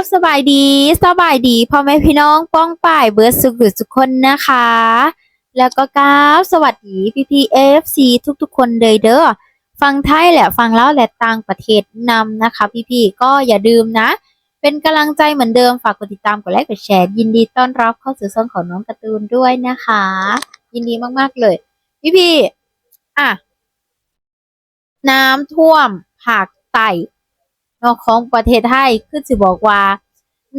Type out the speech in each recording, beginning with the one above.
บสบายดีสบายดีพ่อแม่พี่น้องป้องป่ายเบิร์ดสุขทุกคนนะคะ แล้วก็ก้าวสวัสดีพี่พีเอฟซีทุกๆ คนเลยเด้อฟังไทยแหละฟังแล้วแหละต่างประเทศนำนะคะ พี่ๆก็อย่าลืมนะ เป็นกำลังใจเหมือนเดิมฝากกดติดตามกดไลค์กดแชร์ยินดีต้อนรับเข้าสู่ช่องของน้องการ์ตูนด้วยนะคะ ยินดีมากๆเลย พี่ๆอะน้ำท่วมภาคใต้เนอกของประเทศไทยคือสิบอกว่า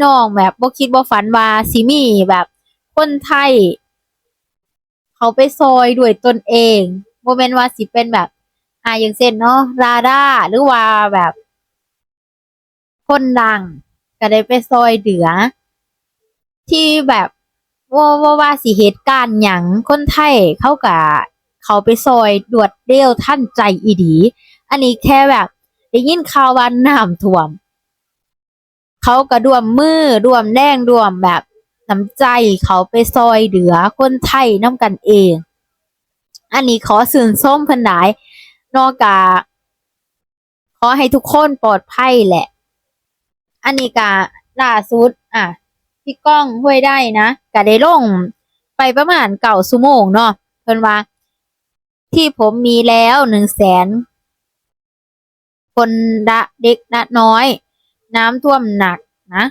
น้องแบบบ่คิดบ่ฝันว่าสิมีแบบคนไทย เขาไปซอยด้วยตนเองบ่แม่นว่าสิเป็นแบบอ่าอย่างเช่นเนาะราดาหรือว่าแบบ คนดัง ก็ได้ไปซอยเหลือ ที่แบบว่าว่าว่าสิเหตุการณ์หยังคนไทยเขากะเขาไปซอยดวดเร็วท่านใจอีดี อันนี้แค่แบบ ได้ยินข่าวว่าน้ำท่วม เขาก็ร่วมมือร่วมแรงร่วมแบบน้ำใจเขาไปซอยเหลือคนไทยน้ำกันเอง อันนี้ขอสื่นส้มพันหลายนอกกาขอให้ทุกคนปลอดภัยแหละ อันนี้กาล่าสุด อะพี่ก้องห้วยได้นะก็ได้ลงไปประมาณเก่าสุโมงเนาะเพิ่นว่า ที่ผมมีแล้วหนึ่งแสน คนดะเด็กนะน้อย น้ำท่วมหนักนะ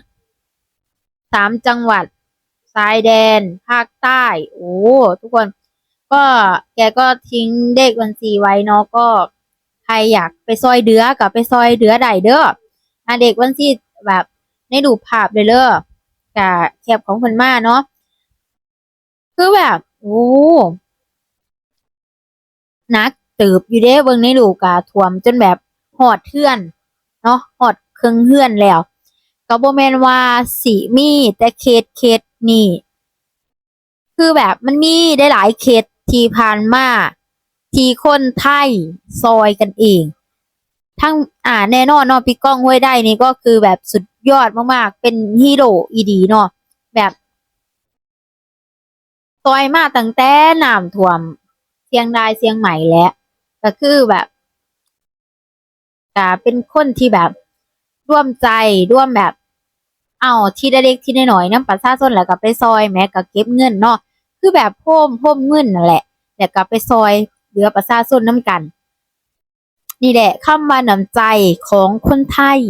สามจังหวัดชายแดน ภาคใต้ โอ้ทุกคน ก็แกก็ทิ้งเลขบัญชีไว้เนาะก็ ใครอยากไปซอยเดือกับไปซอยเดือใดเด้ออะเด็กบัญชีแบบในดูภาพเลยเด้อกับแคปของคนมาเนาะคือแบบโอ้หนักติบอยู่เด้เบิ่งในดูกะท่วมจนแบบ หอดเทือน เนาะหอดเครื่องเฮือนแล้ว ก็บ่แม่นว่าสิมีแต่เขตเขตนี่ คือแบบมันมีได้หลายเขตที่ผ่านมาที่คนไทยซอยกันเอง ทั้งอ่าแน่นอนเนาะพี่ก้องห้วยได้นี่ก็คือแบบสุดยอดมากๆ เป็นฮีโร่อีดีเนาะแบบซอยมาตั้งแต่น้ำท่วมเชียงรายเชียงใหม่แล้วก็คือแบบ ก็เป็นคนที่แบบร่วมใจร่วมแบบเอาที่เล็กๆที่น้อยๆน้ำประชาชนแล้วก็ไปซอยแม้ก็เก็บเงินเนาะคือแบบโพมโพมเงินนั่นแหละแล้วก็ไปซอยเหลือประชาชนน้ำกัน นี่แหละคำว่าน้ำใจของคนไทย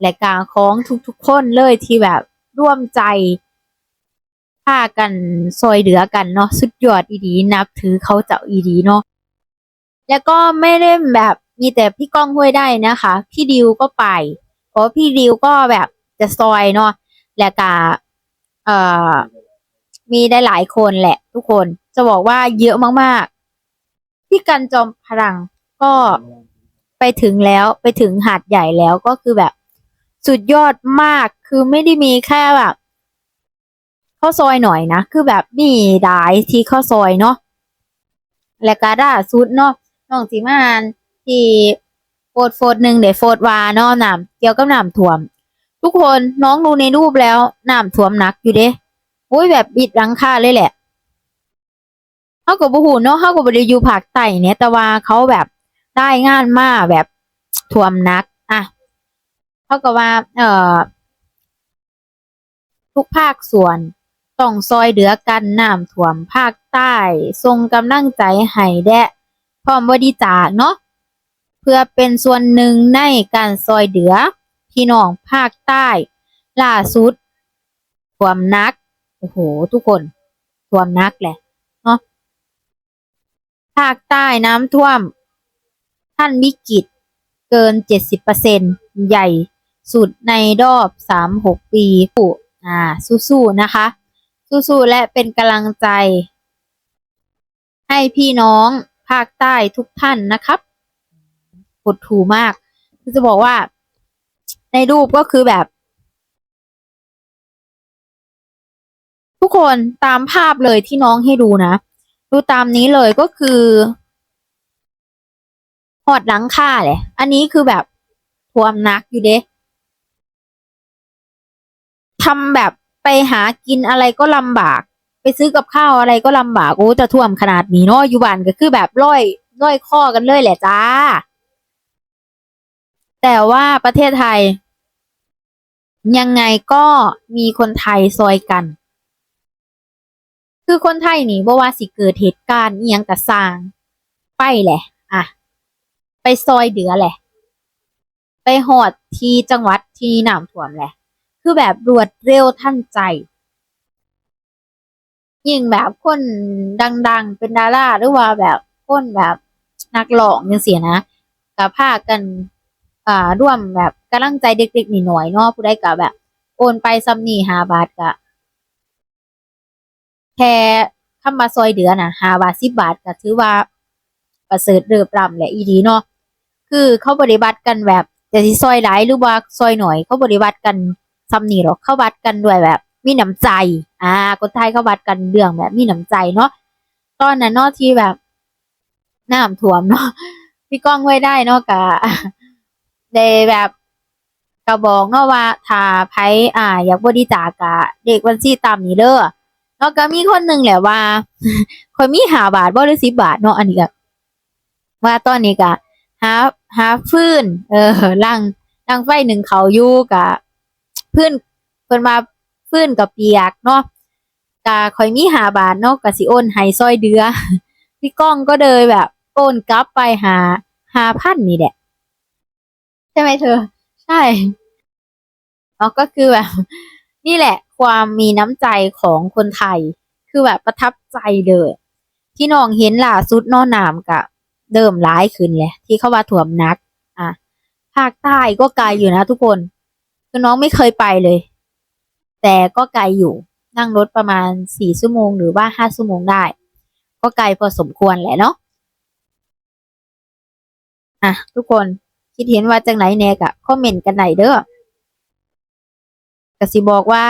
และการของทุกๆคนเลยที่แบบร่วมใจพากันซอยเหลือกันเนาะสุดยอดอีดีนับถือเขาเจ้าอีดีเนาะแล้วก็ไม่ได้แบบ มีแต่พี่ก้องห้วยได้นะคะ พี่ดิวก็ไปเพราะพี่ดิวก็แบบจะซอยเนาะและก็เอ่อมีได้หลายคนแหละทุกคนจะบอกว่าเยอะมากๆ พี่กันจอมพลังก็ไปถึงแล้วไปถึงหาดใหญ่แล้วก็คือแบบ สุดยอดมากคือไม่ได้มีแค่แบบข้าวซอยหน่อยนะ คือแบบมีดายที่ข้าวซอยเนาะและกาด้าซุดเนาะน้องสีมาน ที่โฟดโฟดหนึ่งเดี๋ยวโฟดวาเนาะน้ำเกี่ยวกับน้ำท่วม ทุกคนน้องดูในรูปแล้วน้ำท่วมหนักอยู่เด้โอ้ยแบบบิดหลังคาเลยแหละเขาก็บ่ฮู้เนาะเขาก็บ่ได้อยู่ภาคใต้เนี่ยแต่ว่าเขาแบบได้งานมากแบบท่วมหนักอะเขาก็ว่า เอ่อ ทุกภาคส่วนต้องซอยเหลือกันน้ำท่วมภาคใต้ส่งกำลังใจให้แดะพร้อมบริจาคเนาะ เพื่อเป็นส่วนหนึ่งในการซอยเหลือ พี่น้องภาคใต้ ล่าสุดท่วมนัก โอ้โห ทุกคนท่วมนักแหละเนาะภาคใต้น้ำท่วม ท่านวิกฤตเกินเจ็ดสิบเปอร์เซ็นใหญ่สุดในรอบสามหกปีผู้อ่า สู้ๆ นะคะ สู้ๆ และเป็นกำลังใจ ให้พี่น้องภาคใต้ทุกท่านนะครับ กดถูมากคือจะบอกว่า ในรูปก็คือแบบ ทุกคนตามภาพเลยที่น้องให้ดูนะ ดูตามนี้เลยก็คือหอดหลังค่าเลย อันนี้คือแบบท่วมนักอยู่เด้ทำแบบไปหากินอะไรก็ลำบาก ไปซื้อกับข้าวอะไรก็ลำบากโอ้จะท่วมขนาดนี้เนาะอยู่บ้านก็คือแบบร้อยร้อยข้อกันเลยแหละจ้า แต่ว่าประเทศไทย ยังไงก็มีคนไทยซอยกัน คือคนไทยนี่บ่ว่าสิเกิดเหตุการณ์เอียงก็สร้าง ไปแหละอะ ไปซอยเดือแหละ ไปหอดที่จังหวัดที่น้ำท่วมแหละ คือแบบรวดเร็วทันใจ ยิ่งแบบคนดัง ๆ เป็นดาราหรือว่าแบบคนแบบนักร้องจังซี่นะก็พากัน อ่าร่วมแบบกำลังใจเด็กๆหน่อยเนาะผู้ใดก็แบบ โอนไปซ้ำนี่ห้าบาทก็แค่คำว่าซอยเดือน่ะห้าบาทสิบบาทก็ถือว่าประเสริฐเริบรำแหละอีดีเนาะคือเขาปฏิบัติกันแบบจะสิซอยหลายหรือว่าซอยหน่อย เขาปฏิบัติกันซ้ำนี่หรอกเขาวัดกันด้วยแบบ มีน้ำใจ อ่าคนไทยเขาวัดกันเรื่องแบบมีน้ำใจเนาะตอนนั้นเนาะที่แบบน้ำท่วมเนาะพี่ก้องไว้ได้เนาะกะ ได้แบบกระบอกเนาะว่าถ้าไผอ่า อยากบริจาคกะเด็กบัญชีตามนี้เด้อเนาะก็มีคนหนึ่งแหละว่าคอยมีหาบาทบ่หรือสิบาทเนาะอันนี้ก็ว่าตอนนี้ก็หาหาฟืนเออลังลังไฟหนึ่งเขาอยู่กะพื้นเพิ่นมาฟื้นกับเปียกเนาะกะคอยมีหาบาทเนาะกะสิโอนให้ซอยเดือพี่ก้องก็เลยแบบโอนกลับไปหาหาพันนี่แหละ ใช่ไหมเธอ ใช่เนาะก็คือแบบ นี่แหละ ความมีน้ำใจของคนไทย คือแบบประทับใจเลยที่น้องเห็นล่าสุดนอหนามกะเดิมร้ายขึ้นเลยที่เขาว่าถ่วมนัก อะภาคใต้ก็ไกลอยู่นะทุกคนคือน้องไม่เคยไปเลย แต่ก็ไกลอยู่ นั่งรถประมาณสี่ชั่วโมงหรือว่าห้าชั่วโมงได้ ก็ไกลพอสมควรแหละเนาะอะทุกคน คิดเห็นว่าจังไหนแน่กะคอมเมนต์กันไหนเด้อกสิบอกว่า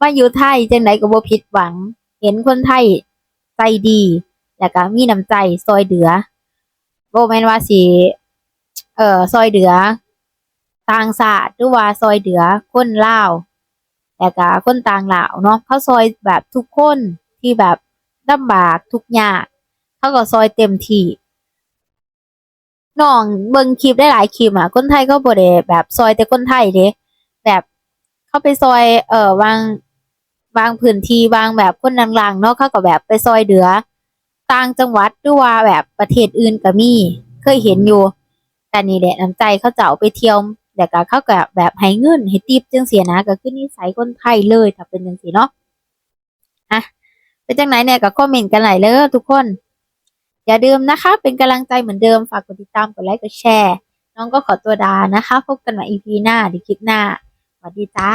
ว่าอยู่ไทยจังไหนก็บ่ผิดหวัง เห็นคนไทยใจดี แล้วก็มีน้ำใจซอยเดือบ่แม่นว่าสิเอ่อซอยเดือต่างชาติหรือว่าซอยเดือคนลาวแล้วก็คนต่างลาวเนาะเขาซอยแบบทุกคนที่แบบลำบากทุกยากเขาก็ซอยเต็มที่ น้องเบิ่งคลิปได้หลายคลิปอะคนไทยก็บ่ได้แบบซอยแต่คนไทยเด้แบบเข้าไปซอย เอ่อวางวางพื้นที่วางแบบคนลังๆเนาะเขาก็แบบไปซอยเดือต่างจังหวัดหรือว่าแบบประเทศอื่นก็มีเคยเห็นอยู่แต่นี่แหละน้ำใจเขาเจะเอาไปเที่ยวแต่ก็เขาก็แบบให้เงินให้ติปจังซี่นะก็คือนิสัยคนไทยเลยถ้าเป็นจังซี่เนาะอะเป็นจังไหนเนี่ยก็คอมเมนต์กันหลายเลยทุกคน อย่าลืมนะคะ เป็นกำลังใจเหมือนเดิมฝากกดติดตามกดไลค์กดแชร์ น้องก็ขอตัวดานะคะ พบกันใหม่ EP หน้าหรือคลิปหน้าสวัสดีจ้า